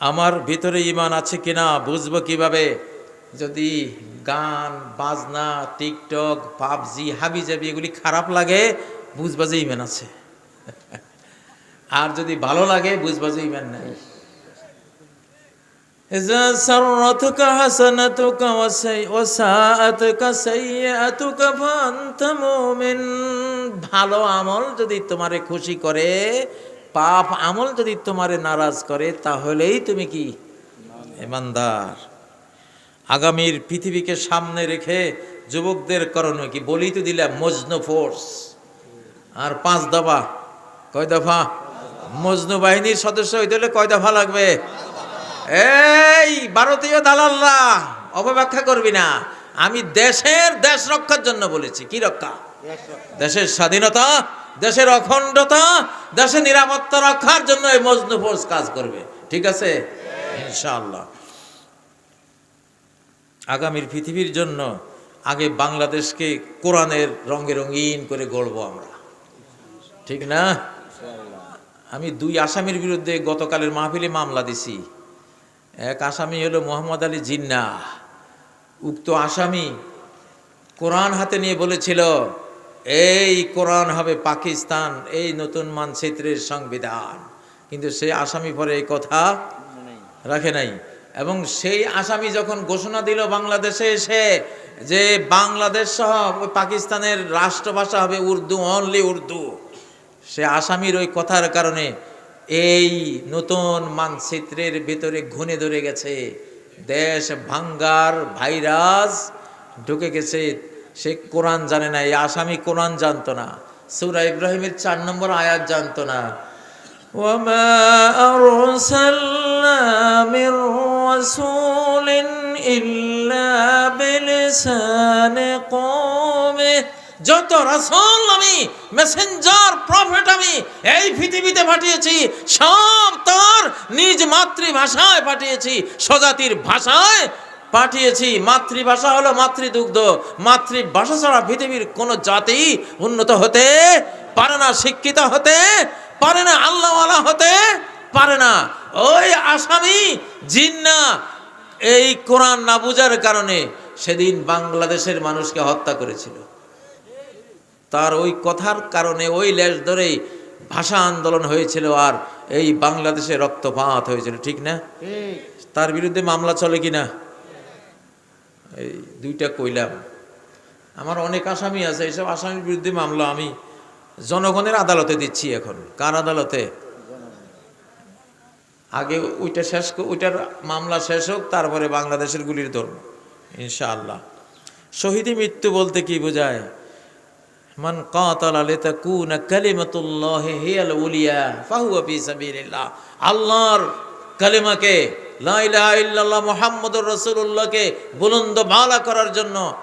আমার ভিতরে ইমান আছে কিনা বুঝবো কিভাবে যদি গান বাজনা টিকটক পাবজি হাবি জাবি এগুলি খারাপ লাগে বুঝবা যে ইমান আছে আর যদি ভালো লাগে বুঝবা যে ইমান নাই إذا سرتك حسنتك وسي- وساءتك سيئتك فأنت مؤمن ভালো আমল যদি তোমারে খুশি করে পাপ আমল যদি তোমারে নারাজ করে তাহলেই তুমি কি? ইমানদার। আগামীর পৃথিবীকে সামনে রেখে যুবকদের করণীয় কি? বলি তো দিলাম মজনু ফোর্স। আর পাঁচ দফা। কয় দফা? মজনু বাহিনীর সদস্য হইতে হলে কয় দফা লাগবে? এই ভারতীয় দালালরা অপব্যাখ্যা করবি না। আমি দেশের দেশ রক্ষার জন্য বলেছি। কি রক্ষা। দেশের স্বাধীনতা দেশের অখণ্ডতা, দেশের নিরাপত্তা রক্ষার জন্য এই মজনু ফোর্স কাজ করবে। ঠিক আছে? ইনশাআল্লাহ। আগামীর পৃথিবীর জন্য আগে বাংলাদেশকে কোরআনের রঙে রঙিন করে গড়বো আমরা। ঠিক না? আমি দুই আসামির বিরুদ্ধে গতকালের মাহফিলে মামলা দিছি। এক আসামি হলো মোহাম্মদ আলী জিন্না উক্ত আসামি কোরআন হাতে নিয়ে বলেছিল এই কোরআন হবে পাকিস্তান, এই নতুন মানচিত্রের সংবিধান। কিন্তু সেই আসামি পরে এই কথা রাখে নাই। এবং সেই আসামি যখন ঘোষণা দিল বাংলাদেশে এসে যে বাংলাদেশ সহ পাকিস্তানের রাষ্ট্রভাষা হবে উর্দু অনলি উর্দু, সে আসামির ওই কথার কারণে এই নতুন মানচিত্রের ভিতরে ঘুনে ধরে গেছে। দেশ ভাঙ্গার ভাইরাস ঢুকে গেছে সে কোরআন জানে না এই আসামি কোরআন জানতো না সূরা ইব্রাহিমের চার নম্বর আয়াত জানতো না وما أرسلنا من رسول إلا بلسان قومه যত রাসূল আমি মেসেঞ্জার প্রফেট আমি এই পৃথিবীতে পাঠিয়েছি সব তার নিজ মাতৃভাষায় পাঠিয়েছি স্বজাতির ভাষায় পাঠিয়েছি। মাতৃভাষা হলো মাতৃদুগ্ধ। মাতৃভাষা ছাড়া পৃথিবীর কোনো জাতি উন্নত হতে পারে না শিক্ষিত হতে পারে না আল্লাহওয়ালা হতে পারে না। ওই আসামি জিন্না। এই কোরআন না বুঝার কারণে সেদিন বাংলাদেশের মানুষকে হত্যা করেছিল। তার ওই কথার কারণে ওই লেশ ধরেই ভাষা আন্দোলন হয়েছিল আর এই বাংলাদেশে রক্তপাত হয়েছিল ঠিক না? তার বিরুদ্ধে মামলা চলে কি না এই দুইটা কইলাম। আমার অনেক আসামি আছে, এইসব আসামির বিরুদ্ধে মামলা আমি জনগণের আদালতে দিচ্ছি এখন। কার আদালতে? আগে ওইটা শেষ ওইটার মামলা শেষ হোক, তারপরে বাংলাদেশের গুলির ধর্ম ইনশাআল্লাহ। শহীদি মৃত্যু বলতে কি বোঝায়? মান কাতালা লিতাকুনা কালিমাতুল্লাহি হিয়াল উলিয়া, ফাহুয়া ফি সাবিলিল্লাহ। আল্লাহর কালিমাকে লা ইলাহা ইল্লাল্লাহ মুহাম্মাদুর রাসূলুল্লাহকে বুলন্দ বালা করার জন্য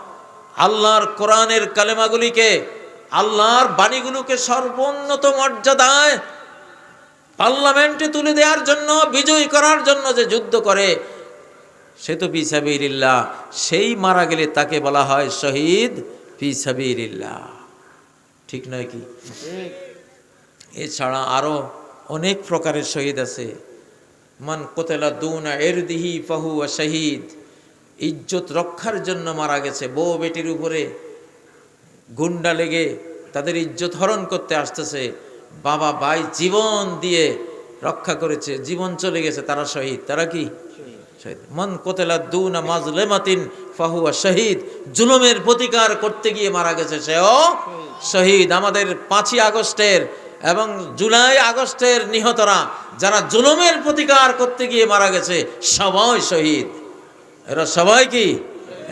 আল্লাহর কোরআনের কালেমাগুলিকে আল্লাহর বাণীগুলোকে সর্বোন্নত মর্যাদায় পার্লামেন্টে তুলে দেওয়ার জন্য বিজয়ী করার জন্য যে যুদ্ধ করে সে তো ফিসাবিল্লাহ সেই মারা গেলে তাকে বলা হয় শহীদ ফিসাবিল্লাহ ঠিক নয় কি? এছাড়া আরও অনেক প্রকারের শহীদ আছে। মান কোতেলা দুনা এর দিহি ফাহু শহীদ। ইজ্জত রক্ষার জন্য মারা গেছে। বউ বেটির উপরে গুন্ডা লেগে তাদের ইজ্জত হরণ করতে আসতেছে। বাবা ভাই জীবন দিয়ে রক্ষা করেছে। জীবন চলে গেছে তারা শহীদ। তারা কি? শহীদ। মন কোতেলা দুনা মাজলেমাতিন ফাহুয়া শহীদ। জুলুমের প্রতিকার করতে গিয়ে মারা গেছে। সেও শহীদ। আমাদের পাঁচই আগস্টের এবং জুলাই আগস্টের নিহতরা যারা জুলুমের প্রতিকার করতে গিয়ে মারা গেছে, সবাই শহীদ। এরা সবাই কি?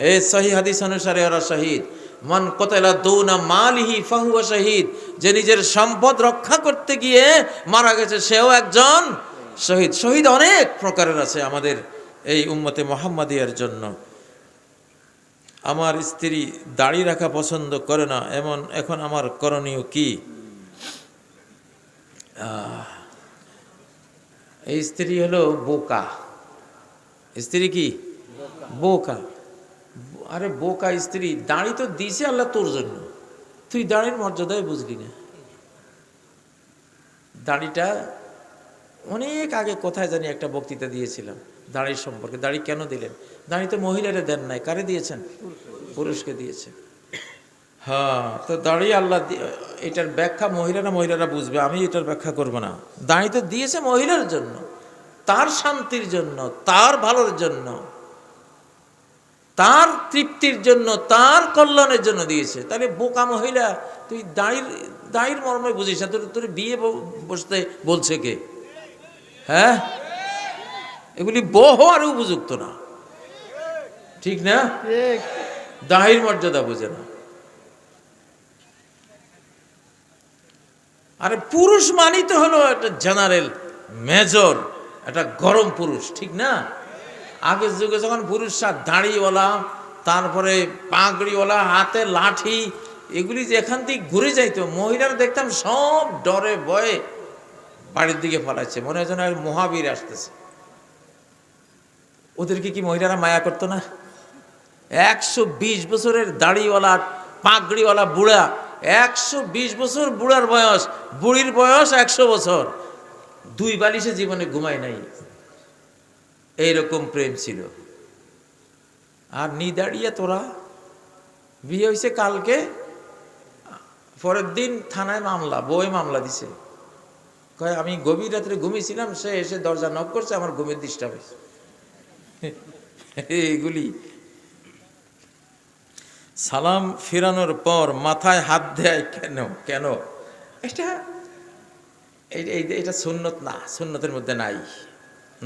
এই সহি হাদিস অনুসারে এরা শহীদ। মন কোতেলা দৌনা মালিহি ফাহুয়া শহীদ। যে নিজের সম্পদ রক্ষা করতে গিয়ে মারা গেছে, সেও একজন শহীদ। শহীদ অনেক প্রকারের আছে আমাদের এই উম্মতে মোহাম্মদিয়ার জন্য। আমার স্ত্রী দাড়ি রাখা পছন্দ করে না, এমন এখন আমার করণীয় কি? স্ত্রী হলো বোকা। স্ত্রী কি? বোকা। আরে বোকা স্ত্রী দাঁড়ি তো দিছে আল্লাহ তোর জন্য। তুই দাঁড়ির মর্যাদায় বুঝলি না। দাঁড়িটা অনেক আগে কোথায় জানি একটা বক্তৃতা দিয়েছিলাম দাঁড়ির সম্পর্কে। দাড়ি কেন দিলেন? দাঁড়ি তো মহিলারা দেন নাই। কারে দিয়েছেন? পুরুষকে দিয়েছেন। হ্যাঁ তো দাড়ি আল্লাহ এটার ব্যাখ্যা মহিলারা মহিলারা বুঝবে আমি এটার ব্যাখ্যা করব না। দাড়ি তো দিয়েছে মহিলার জন্য তার শান্তির জন্য তার ভালোর জন্য তার তৃপ্তির জন্য তার কল্যাণের জন্য দিয়েছে। তাহলে বোকা মহিলা তুই দাঁড়ির দাঁড়ির মর্মে বুঝিস না তোর তোর বিয়ে বসতে বলছে কে? হ্যাঁ? এগুলি বহ আর উপযুক্ত না। ঠিক না? দাঁড়ির মর্যাদা বোঝে না। আরে পুরুষ মানি তো হলো একটা জেনারেল মেজর একটা গরম পুরুষ, ঠিক না? আগের যুগে যখন পুরুষরা দাড়িওয়ালা, তারপরে পাগড়িওয়ালা, হাতে লাঠি, এগুলি যে এখান থেকে ঘুরে যাইতো, মহিলারা দেখতাম সব ডরে ভয়ে বাড়ির দিকে ফলাচ্ছে মনে হয় যেন মহাবীর আসতেছে। ওদেরকে কি মহিলারা মায়া করতো না? একশো বিশ বছরের দাড়িওয়ালা, পাগড়িওয়ালা বুড়া একশো বিশ বছর বুড়ার বয়স, বুড়ির বয়স একশো বছর। দুই বালিশে জীবনে ঘুমায় নাই। এইরকম প্রেম ছিল। আর নি দাঁড়িয়ে তোরা, বিয়ে হয়েছে কালকে, পরের দিন থানায় মামলা বই মামলা দিছে। কয়, আমি গভীর রাত্রে ঘুমিয়েছিলাম, সে এসে দরজা নক করছে, আমার ঘুমের ডিস্টার্ব এইগুলি। সালাম ফেরানোর পর মাথায় হাত দেয় কেন? কেন? এটা এটা সুন্নত না, সুন্নতের মধ্যে নাই।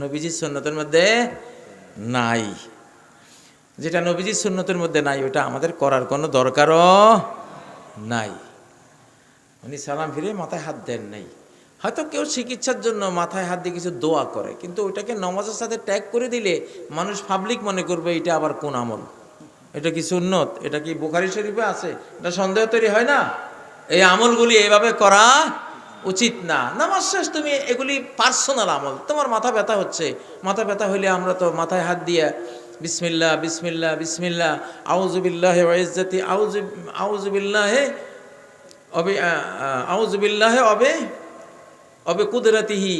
নবীজির সুন্নতের মধ্যে নাই। যেটা নবীজির সুন্নতের মধ্যে নাই, ওটা আমাদের করার কোনো দরকারও নাই। উনি সালাম ফিরে মাথায় হাত দেন নাই। হয়তো কেউ চিকিৎসার জন্য মাথায় হাত দিয়ে কিছু দোয়া করে, কিন্তু ওইটাকে নমাজের সাথে ট্যাগ করে দিলে মানুষ পাবলিক মনে করবে এটা আবার কোন আমল? এটা কি সুন্নত? এটা কি বোখারি শরীফে আছে? এটা সন্দেহ তৈরি হয় না? এই আমলগুলি এইভাবে করা উচিত না। নামাজ শেষ, তুমি এগুলি পার্সোনাল আমল। তোমার মাথা ব্যথা হচ্ছে। মাথা ব্যথা হলে আমরা তো মাথায় হাত দিয়ে বিসমিল্লা বিসমিল্লা বিসমিল্লা আউজুবিল্লাহ ইজ্জতি আউজু আউজুবিল্লাহে অবে আউজুবিল্লাহে অবে অবে কুদরতিহি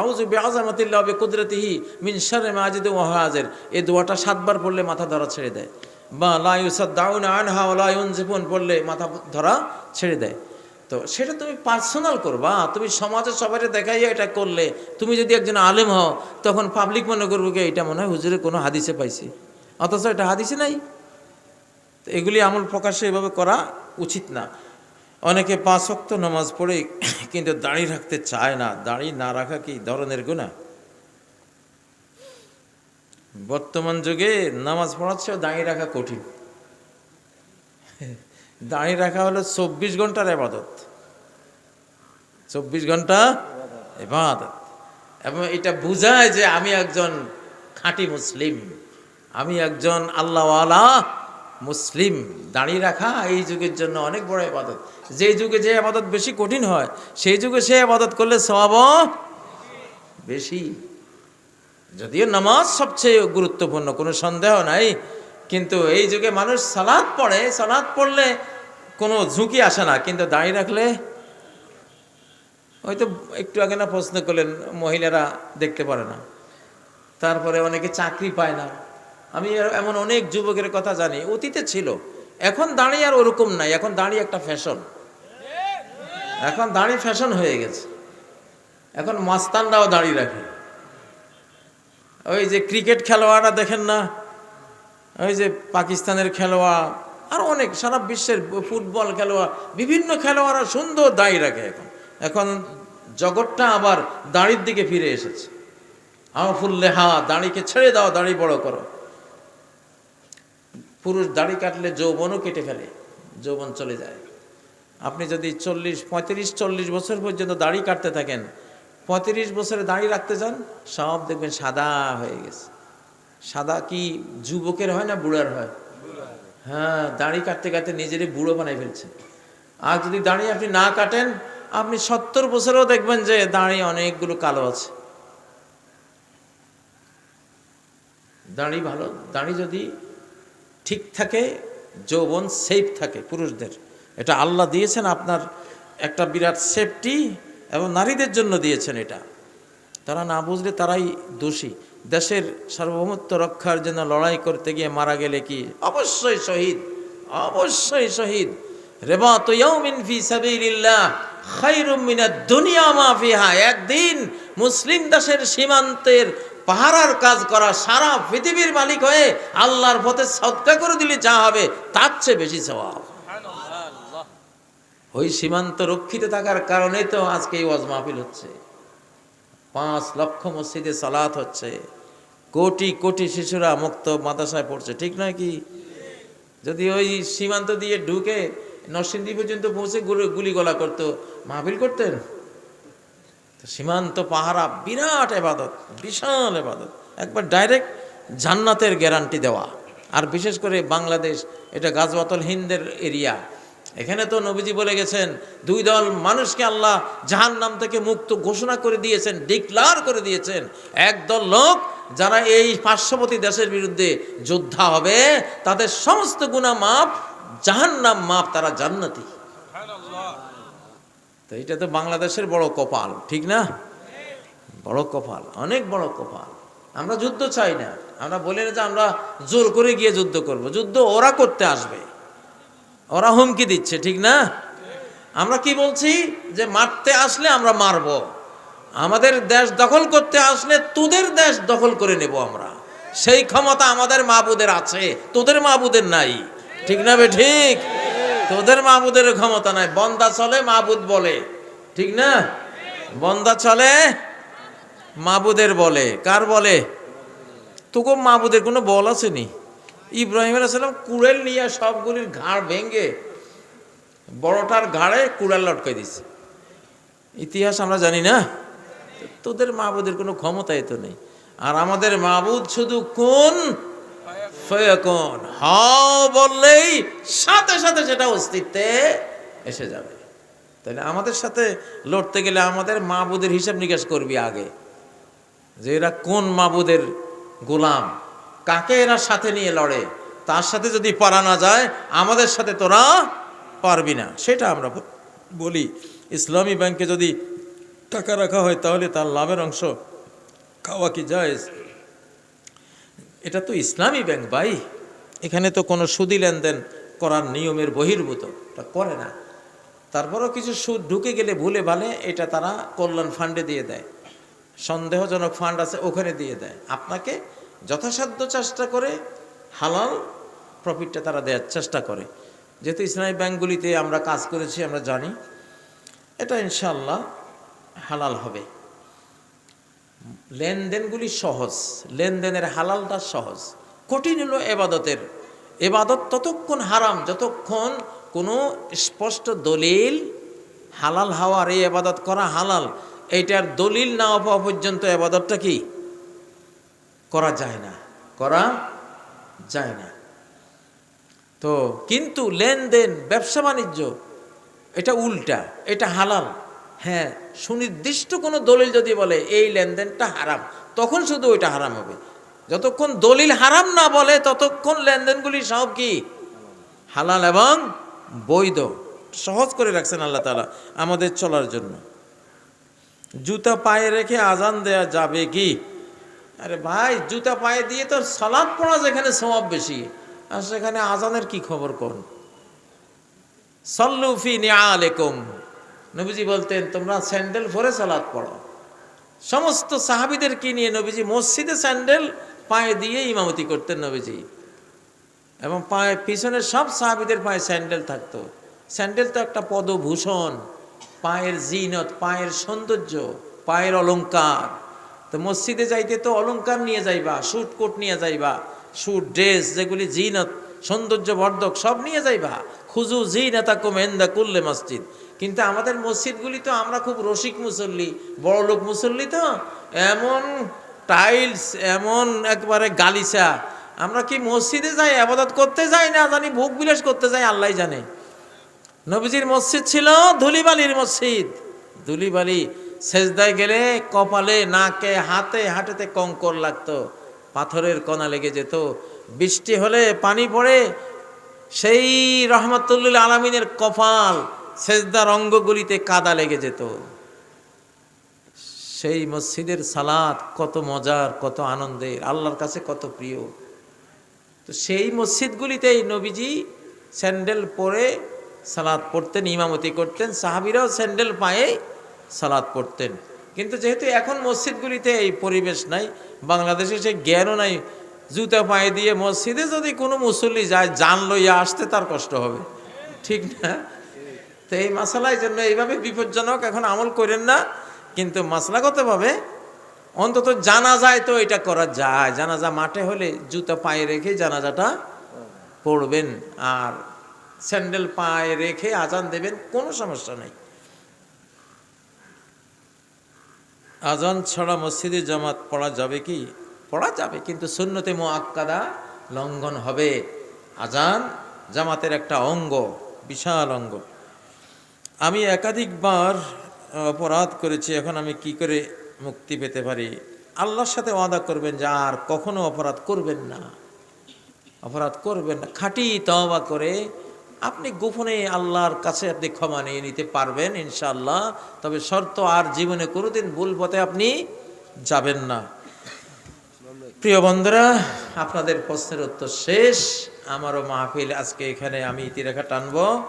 আউজু বেআজামাতিল্লাহ অবে কুদরতিহি মিন শাররি মাজিদ ওয়া হাজির। এই দোয়াটা সাতবার পড়লে মাথা ধরা ছেড়ে দেয়। বা লা ইউসাদ্দাউনা আনহা ওয়া লা ইউনজিফুন পড়লে মাথা ধরা ছেড়ে দেয়। তো সেটা তুমি পার্সোনাল করবা, তুমি সমাজে সবাই দেখাইয়া এটা করলে, তুমি যদি একজন আলেম হও, তখন পাবলিক মনে করব কি, এটা মনে হয় হুজুরে কোনো হাদিসে পাইছি। অথচ এটা হাদিসে নাই। তো এগুলি আমল প্রকাশে এভাবে করা উচিত না। অনেকে পাঁচ ওয়াক্ত নামাজ পড়ে কিন্তু দাঁড়িয়ে রাখতে চায় না। দাঁড়িয়ে না রাখা কি ধরনের গুণা বর্তমান যুগে নামাজ পড়াচ্ছেও দাঁড়িয়ে রাখা কঠিন। দাঁড়িয়ে রাখা হলো চব্বিশ ঘণ্টার এবাদত চব্বিশ ঘণ্টা এবাদত এবং এটা বোঝায় যে আমি একজন খাঁটি মুসলিম, আমি একজন আল্লাহওয়ালা মুসলিম। দাঁড়িয়ে রাখা এই যুগের জন্য অনেক বড় আবাদত যে যুগে যে আবাদত বেশি কঠিন হয়, সেই যুগে সে আবাদত করলে স্বভাব বেশি। যদিও নামাজ সবচেয়ে গুরুত্বপূর্ণ, কোনো সন্দেহ নাই, কিন্তু এই যুগে মানুষ সালাদ পড়ে সালাদ পড়লে কোনো ঝুঁকি আসে না, কিন্তু দাঁড়িয়ে রাখলে হয়তো একটু আগে না প্রশ্ন করলেন, মহিলারা দেখতে পারে না, তারপরে অনেকে চাকরি পায় না। আমি এমন অনেক যুবকের কথা জানি, অতীতে ছিল, এখন দাঁড়িয়ে আর ওরকম নাই, এখন দাঁড়িয়ে একটা ফ্যাশন। এখন দাঁড়িয়ে ফ্যাশন হয়ে গেছে, এখন মাস্তানরাও দাঁড়িয়ে রাখে। ওই যে ক্রিকেট খেলোয়াড়রা দেখেন না? ওই যে পাকিস্তানের খেলোয়াড়, আর অনেক, সারা বিশ্বের ফুটবল খেলোয়াড়, বিভিন্ন খেলোয়াড়রা সুন্দর দাঁড়িয়ে রাখে এখন। এখন জগৎটা আবার দাঁড়ির দিকে ফিরে এসেছে। আফুল্লে হা দাঁড়িকে ছেড়ে দাও, দাড়ি বড় করো। পুরুষ দাড়ি কাটলে যৌবনও কেটে ফেলে, যৌবন চলে যায়। আপনি যদি চল্লিশ, পঁয়ত্রিশ, চল্লিশ বছর পর্যন্ত দাড়ি কাটতে থাকেন পঁয়ত্রিশ বছরে দাড়ি রাখতে যান সব দেখবেন সাদা হয়ে গেছে। সাদা কি যুবকের হয় না বুড়ার হয়? হ্যাঁ দাড়ি কাটতে কাটতে নিজেরই বুড়ো বানাই ফেলছে। আর যদি দাড়ি আপনি না কাটেন, আপনি সত্তর বছরেও দেখবেন যে দাড়ি অনেকগুলো কালো আছে। দাড়ি ভালো, দাঁড়ি যদি ঠিক থাকে, যৌবন সেফ থাকে পুরুষদের। এটা আল্লাহ দিয়েছেন আপনার একটা বিরাট সেফটি এবং নারীদের জন্য দিয়েছেন এটা। তারা না বুঝলে তারাই দোষী। দেশের সার্বভৌমত্ব রক্ষার জন্য লড়াই করতে গিয়ে মারা গেলে কি? অবশ্যই শহীদ অবশ্যই শহীদ। একদিন মুসলিম দেশের সীমান্তের পাহারার কাজ করা সারা পৃথিবীর মালিক হয়ে আল্লাহর পথে সদকা করে দিলে যা হবে, তার চেয়ে বেশি সওয়াব। ওই সীমান্ত রক্ষিত থাকার কারণে তো আজকে এই ওয়াজ মাহফিল হচ্ছে। পাঁচ লক্ষ মসজিদে সালাত হচ্ছে। কোটি কোটি শিশুরা মুক্ত মাদ্রাসায় পড়ছে। ঠিক নয় কি? যদি ওই সীমান্ত দিয়ে ঢুকে নরসিংদী পর্যন্ত পৌঁছে গুলি- গুলিগোলা করতো, মাহফিল করতেন? সীমান্ত পাহারা বিরাট এবাদত, বিশাল এবাদত। একবার ডাইরেক্ট জান্নাতের গ্যারান্টি দেওয়া। আর বিশেষ করে বাংলাদেশ, এটা গাজওয়াতল হিন্দের এরিয়া। এখানে তো নবীজি বলে গেছেন, দুই দল মানুষকে আল্লাহ জাহান নাম থেকে মুক্ত ঘোষণা করে দিয়েছেন, ডিক্লার করে দিয়েছেন। একদল লোক যারা এই পার্শ্ববর্তী দেশের বিরুদ্ধে যোদ্ধা হবে, তাদের সমস্ত গুণা মাপ জাহান্নাম মাপ তারা জান্নাতি। তো এটা তো বাংলাদেশের বড় কপাল, ঠিক না? বড় কপাল, অনেক বড় কপাল। আমরা যুদ্ধ চাই না, আমরা বলি না যে আমরা জোর করে গিয়ে যুদ্ধ করব, যুদ্ধ ওরা করতে আসবে। ওরা হুমকি দিচ্ছে, ঠিক না? আমরা কি বলছি? যে মারতে আসলে আমরা মারব। আমাদের দেশ দখল করতে আসলে তোদের দেশ দখল করে নেব আমরা। সেই ক্ষমতা আমাদের মাহবুদের আছে, তোদের মাহবুদের নাই। ঠিক না বে ঠিক? তোদের মাহবুদের ক্ষমতা নাই। বন্দা চলে মাহবুদ বলে। ঠিক না? বন্দা চলে মাহবুদের বলে। কার বলে? তোকে মাহবুদের কোনো বল আসেনি? ইব্রাহিম আলাইসাল্লাম কুড়েল নিয়ে সবগুলির ঘাড় ভেঙে বড়টার ঘাড়ে কুড়াল লটকাই দিছে ইতিহাস আমরা জানি না। তোদের মাহবুদের কোনো ক্ষমতাই তো নেই। আর আমাদের মাহবুদ শুধু কোন? বললেই সাথে সাথে সেটা অস্তিত্বে এসে যাবে। তাহলে আমাদের সাথে লড়তে গেলে আমাদের মাহবুদের হিসাব নিকাশ করবি আগে। যে এরা কোন মাবুদের গোলাম? কাকে এরা সাথে নিয়ে লড়ে? তার সাথে যদি পারা না যায়, আমাদের সাথে তোরা পারবি না। সেটা আমরা বলি। ইসলামী ব্যাংকে যদি টাকা রাখা হয়, তাহলে তার লাভের অংশ খাওয়া কি যায় এটা তো ইসলামী ব্যাংক ভাই। এখানে তো কোনো সুদি লেনদেন করার নিয়মের বহির্ভূত। এটা করে না। তারপরও কিছু সুদ ঢুকে গেলে ভুলে ভালে, এটা তারা কল্যাণ ফান্ডে দিয়ে দেয়। সন্দেহজনক ফান্ড আছে, ওখানে দিয়ে দেয়। আপনাকে যথাসাধ্য চেষ্টা করে, হালাল প্রফিটটা তারা দেওয়ার চেষ্টা করে। যেহেতু ইসলামী ব্যাংকগুলিতে আমরা কাজ করেছি, আমরা জানি, এটা ইনশাল্লাহ হালাল হবে। লেনদেনগুলি সহজ, লেনদেনের হালালটা সহজ। কঠিন হলো এবাদতের। এবাদত ততক্ষণ হারাম, যতক্ষণ কোনো স্পষ্ট দলিল হালাল হওয়ার এই এবাদত করা হালাল, এইটার দলিল না পাওয়া পর্যন্ত এবাদতটা কি? করা যায় না, করা যায় না। তো কিন্তু লেনদেন, ব্যবসা বাণিজ্য, এটা উল্টা, এটা হালাল। হ্যাঁ সুনির্দিষ্ট কোনো দলিল যদি বলে, এই লেনদেনটা হারাম, তখন শুধু ওইটা হারাম হবে। যতক্ষণ দলিল হারাম না বলে, ততক্ষণ লেনদেনগুলি সব কি? হালাল এবং বৈধ। সহজ করে রাখছেন আল্লাহ তালা আমাদের চলার জন্য। জুতা পায়ে রেখে আজান দেয়া যাবে কি? আরে ভাই, জুতা পায়ে দিয়ে তো সালাদ পড়া যেখানে সমাব বেশি, আর সেখানে আজানের কি খবর কোন? সল্লুফি নিয়ালেকুম নবীজি বলতেন, তোমরা স্যান্ডেল পরে সালাদ পড়ো। সমস্ত সাহাবিদের কি নিয়ে নবীজি মসজিদে স্যান্ডেল পায়ে দিয়ে ইমামতি করতেন নবীজি? এবং পায়ে, পিছনের সব সাহাবিদের পায়ে স্যান্ডেল থাকতো। স্যান্ডেল তো একটা পদভূষণ, পায়ের জিনত, পায়ের সৌন্দর্য, পায়ের অলংকার। তো মসজিদে যাইতে তো অলঙ্কার নিয়ে যাইবা স্যুট কোট নিয়ে যাইবা স্যুট ড্রেস, যেগুলি জিনত সৌন্দর্য বর্ধক সব নিয়ে যাইবা। খুজু জিনাতা কুমেন্দা কুল্লে মসজিদ। কিন্তু আমাদের মসজিদগুলি তো আমরা খুব রসিক মুসল্লি, বড় লোক মুসল্লি তো। এমন টাইলস, এমন একবারে গালিচা। আমরা কি মসজিদে যাই, আবাদত করতে যাই না জানি ভোগ বিলাস করতে যাই আল্লাহ জানে। নবীজির মসজিদ ছিল ধুলিবালির মসজিদ। ধুলিবালি সেজদায় গেলে কপালে, নাকে, হাতে, হাঁটেতে কঙ্কর লাগতো। পাথরের কণা লেগে যেত। বৃষ্টি হলে পানি পড়ে। সেই রহমতুল্লিল আলমিনের কপাল সেজদার অঙ্গগুলিতে কাদা লেগে যেত। সেই মসজিদের সালাদ কত মজার, কত আনন্দের। আল্লাহর কাছে কত প্রিয়। তো সেই মসজিদগুলিতেই নবীজি স্যান্ডেল পরে সালাদ পড়তেন, ইমামতি করতেন। সাহাবিরাও স্যান্ডেল পায়ে সালাদ পড়তেন। কিন্তু যেহেতু এখন মসজিদগুলিতে এই পরিবেশ নাই, বাংলাদেশে সেই জ্ঞানও নাই, জুতা পায়ে দিয়ে মসজিদে যদি কোনো মুসল্লি যায় জান লইয়া আসতে তার কষ্ট হবে। ঠিক না? তো এই মাসালার জন্য এইভাবে বিপজ্জনক এখন আমল করেন না, কিন্তু মাসলাগতভাবে অন্তত জানা যায় তো এটা করা যায়। জানাজা মাঠে হলে জুতা পায়ে রেখে জানাজাটা পড়বেন, আর স্যান্ডেল পায়ে রেখে আজান দেবেন, কোনো সমস্যা নেই। আজান ছাড়া মসজিদে জামাত পড়া যাবে কি? পড়া যাবে, কিন্তু সুন্নতে মোয়াক্কাদা লঙ্ঘন হবে। আজান জামাতের একটা অঙ্গ, বিশাল অঙ্গ। আমি একাধিকবার অপরাধ করেছি, এখন আমি কি করে মুক্তি পেতে পারি? আল্লাহর সাথে ওয়াদা করবেন যে আর কখনো অপরাধ করবেন না। অপরাধ করবেন না। খাঁটি তওবা করে আপনি গোপনে আল্লাহর কাছে আপনি ক্ষমা নিয়ে নিতে পারবেন, ইনশাআল্লাহ। তবে শর্ত আর জীবনে কোনোদিন ভুল পথে আপনি যাবেন না। প্রিয় বন্ধুরা, আপনাদের প্রশ্নের উত্তর শেষ। আমারও মাহফিল আজকে এখানে আমি ইতিরেখা টানবো।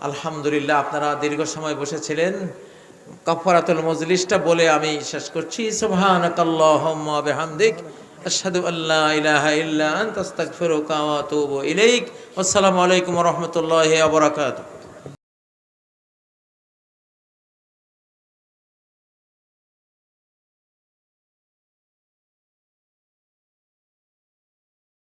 আলহামদুলিল্লাহ, আপনারা দীর্ঘ সময় বসেছিলেন। কফারাতুল মজলিসটা বলে আমি শেষ করছি। সুবহানাকাল্লাহুম্মা আশহাদু আল্লা ইলাহা ইল্লা আনতা ওয়া আতুবু ইলাইক। আসসালামু আলাইকুম ওয়া রাহমাতুল্লাহি ওয়া বারাকাতুহু।